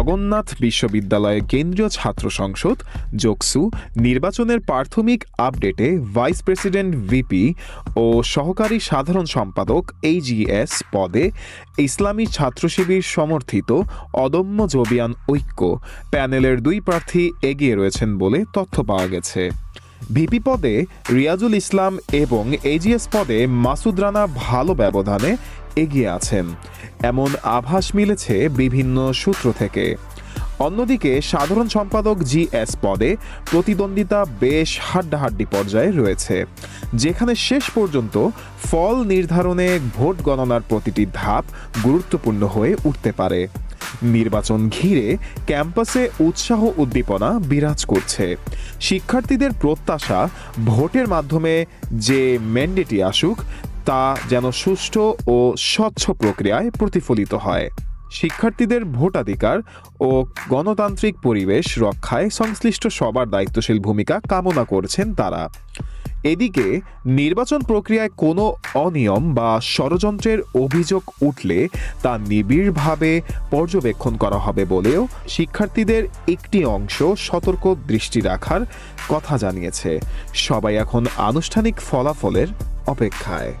জগন্নাথ বিশ্ববিদ্যালয়ের কেন্দ্রীয় ছাত্র সংসদ, জোকসু, নির্বাচনের প্রাথমিক আপডেটে ভাইস প্রেসিডেন্ট ভিপি ও সহকারী সাধারণ সম্পাদক এইজিএস পদে ইসলামী ছাত্র শিবির সমর্থিত অদম্য জবিয়ান ঐক্য প্যানেলের দুই প্রার্থী এগিয়ে রয়েছেন বলে তথ্য পাওয়া গেছে। ভিপি পদে রিয়াজুল ইসলাম এবং এজিএস পদে মাসুদ রানা ভালো ব্যবধানে এগিয়ে আছেন। এমন আভাস মিলেছে বিভিন্ন সূত্র থেকে। অন্যদিকে সাধারণ সম্পাদক জিএস পদে প্রতিদ্বন্দ্বিতা বেশ হাড্ডাহাড্ডি পর্যায়ে রয়েছে। যেখানে শেষ পর্যন্ত ফল নির্ধারণে ভোট গণনার প্রতিটি ধাপ গুরুত্বপূর্ণ হয়ে উঠতে পারে। নির্বাচন ঘিরে ক্যাম্পাসে উৎসাহ উদ্দীপনা বিরাজ করছে। শিক্ষার্থীদের প্রত্যাশা ভোটের মাধ্যমে যে ম্যান্ডেটই আসুক তা যেন সুষ্ঠু ও স্বচ্ছ প্রক্রিয়ায় প্রতিফলিত হয়। শিক্ষার্থীদের ভোটাধিকার ও গণতান্ত্রিক পরিবেশ রক্ষায় সংশ্লিষ্ট সবার দায়িত্বশীল ভূমিকা কামনা করছেন তারা। এদিকে, নির্বাচন প্রক্রিয়ায় কোনো অনিয়ম বা ষড়যন্ত্রের অভিযোগ উঠলে তা নিবিড়ভাবে পর্যবেক্ষণ করা হবে বলেও শিক্ষার্থীদের একটি অংশ সতর্ক দৃষ্টি রাখার কথা জানিয়েছে। সবাই এখন আনুষ্ঠানিক ফলাফলের অপেক্ষায়।